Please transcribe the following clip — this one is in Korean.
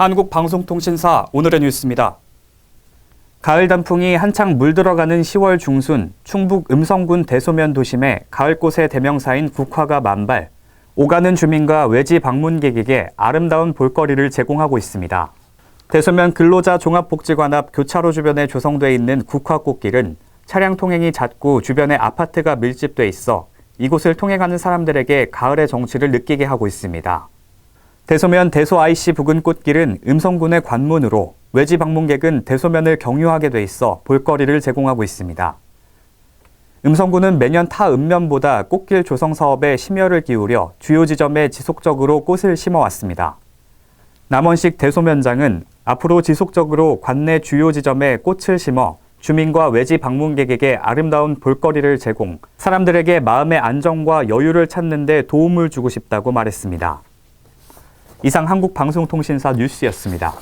한국방송통신사 오늘의 뉴스입니다. 가을 단풍이 한창 물들어가는 10월 중순 충북 음성군 대소면 도심에 가을꽃의 대명사인 국화가 만발, 오가는 주민과 외지 방문객에게 아름다운 볼거리를 제공하고 있습니다. 대소면 근로자 종합복지관 앞 교차로 주변에 조성돼 있는 국화꽃길은 차량 통행이 잦고 주변에 아파트가 밀집돼 있어 이곳을 통행하는 사람들에게 가을의 정취를 느끼게 하고 있습니다. 대소면 대소 IC 부근 꽃길은 음성군의 관문으로 외지 방문객은 대소면을 경유하게 돼 있어 볼거리를 제공하고 있습니다. 음성군은 매년 타 읍면보다 꽃길 조성 사업에 심혈을 기울여 주요 지점에 지속적으로 꽃을 심어왔습니다. 남원식 대소면장은 앞으로 지속적으로 관내 주요 지점에 꽃을 심어 주민과 외지 방문객에게 아름다운 볼거리를 제공, 사람들에게 마음의 안정과 여유를 찾는 데 도움을 주고 싶다고 말했습니다. 이상 한국방송통신사 뉴스였습니다.